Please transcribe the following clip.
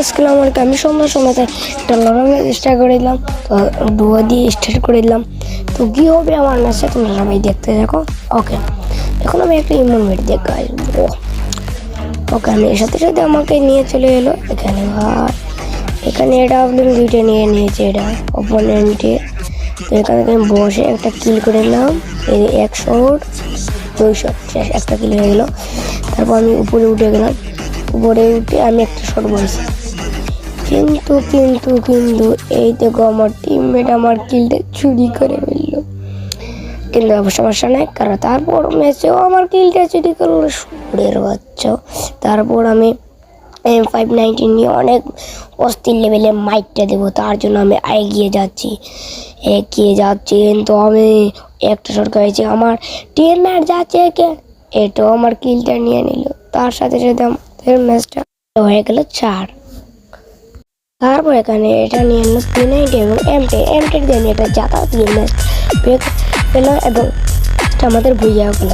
আসসালামু আলাইকুম আমি সন্ধ্যার সময়তে একটা লড়াই স্টার্ট করে দিলাম, তো ডুয়ো দিয়ে স্টার্ট করে দিলাম। তো কী হবে আমার ম্যাচে তোমরা সবাই দেখতে থাকো ওকে এখন আমি একটা ইমন মেট দেখে আসব। ওকে আমি এর সাথে সাথে আমাকে নিয়ে চলে এলো, এখানে ভাই এখানে এটা আপনি দুইটা নিয়ে নিয়েছে এটা অপোনেন্টে তো এখানে আমি বসে একটা কিল করে নিলাম, এই একশো দুইশো, শেষ, একটা কিল হয়ে গেলো। তারপর আমি উপরে উঠে গেলাম, উপরে উঠে আমি একটা শট বলছি কিন্তু কিন্তু কিন্তু এই দেখো আমার টিমমেট আমার কিলটা চুরি করে ফেলল। কিন্তু সমস্যা নাই, কারণ তারপর ম্যাচেও আমার কিলটা চুরি করল, সুরের বাচ্চা। তারপর আমি এম ফাইভ নাইনটিন নিয়ে অনেক অস্থির লেভেলে মাইকটা দেবো, তার জন্য আমি এগিয়ে যাচ্ছি এগিয়ে যাচ্ছি। কিন্তু আমি একটা সরকার হয়েছে আমার টিম ম্যাচ যাচ্ছে কে? এটাও আমার কিলটা নিয়ে নিল, তার সাথে সাথে আমাদের ম্যাচটা হয়ে গেল চার। তারপর এখানে এটা নিয়ে নিল পি নাইনটি এবং এম টেন এম টেন দিয়ে এটা যাতায়াত পেলাম এবং আমাদের ভুইয়া গেল